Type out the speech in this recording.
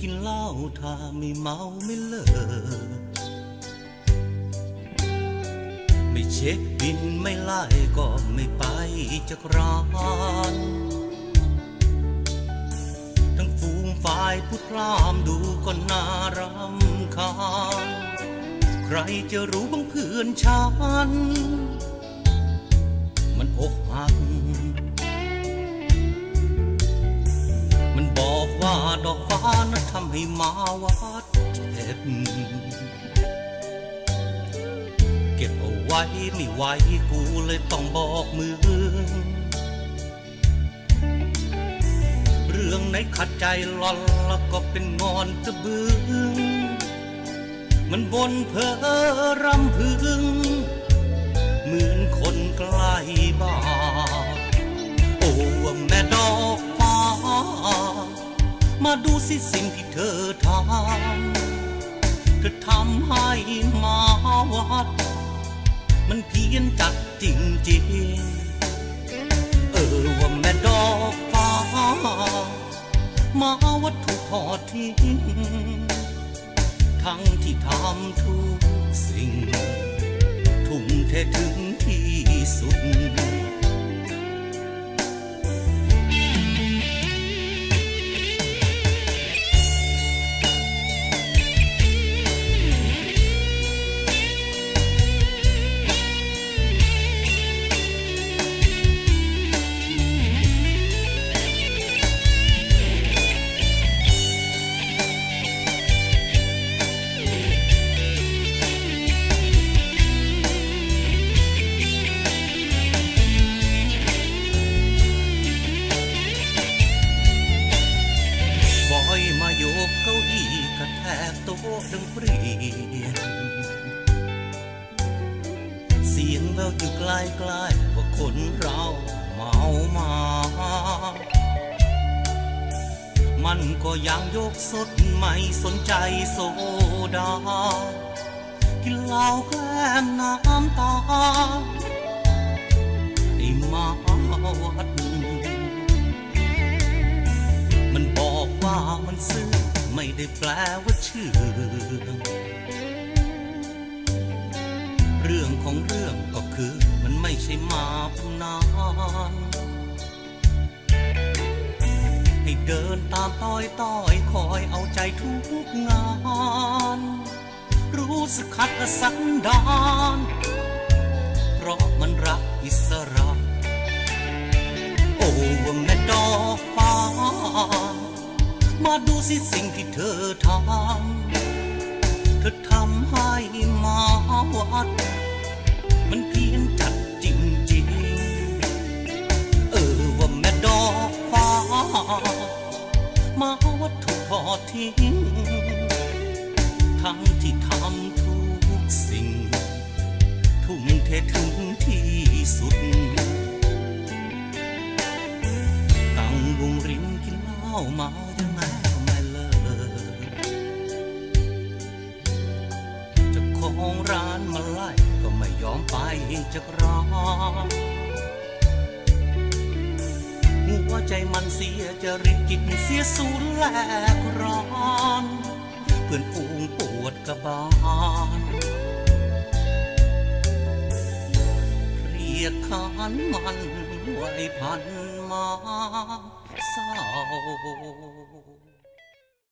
กินเหล้าถ้าไม่เมาไม่เลิก ไม่เช็คบินไม่ไล่ก็ไม่ไปจากร้านทั้งฟูงฝ่ายผู้พรามดูก็น่ารำคาญ ใครจะรู้บ้างเพื่อนฉัน ทำให้มาวัดเจ็บเก็บเอาไว้ไม่ไหวกูเลยต้องบอกมือ เรื่องไหนขัดใจหลอนแล้วก็เป็นงอนตะบึง มันบนเพอรำพึง เหมือนคนใกล้บ้านโอ้แม่า มาดูสิสิ่งที่เธอทำ เธอทำให้มาวัด มันเพี้ยนจัดจริงๆเออว่าแม่ดอกฟ้า มาวัดถูกทอดทิ้ง ทั้งที่ทำทุกสิ่ง ต๊ะดังเปรียน เสียงแววอยู่ใกล้ๆว่าคนเราเมามา มันก็ยังยกสดไม่สนใจโซดา กินเหล้าแกล้มน้ำตาไอ้มาวัดมันบอกว่ามันซื่อ ไม่ได้แปลว่าเชื่อเรื่องของเรื่องก็คือมันไม่ใช่มาพนานให้เดินตามต้อยต้อยคอยเอาใจทุกงาน รู้สึกขัดสันดาน เพราะมันรักอิสระ ดูสิสิ่งที่เธอทำ เธอทำให้มาวัด มันเพี้ยนจัดจริงๆ เออว่าแม่ดอกฟ้า มาวัดถูกทอดทิ้ง ทั้งที่ทำทุกสิ่ง ทุ่มเทถึงที่สุดตั้งวงรินกินเหล้ามายัง ไปจากร้านหัวใจมันเสียจะริดกินเสียสูญแลกร้อนเพื่อนฝูงปวดกระบาลเรียดขานมันไว้พันมาเศร้า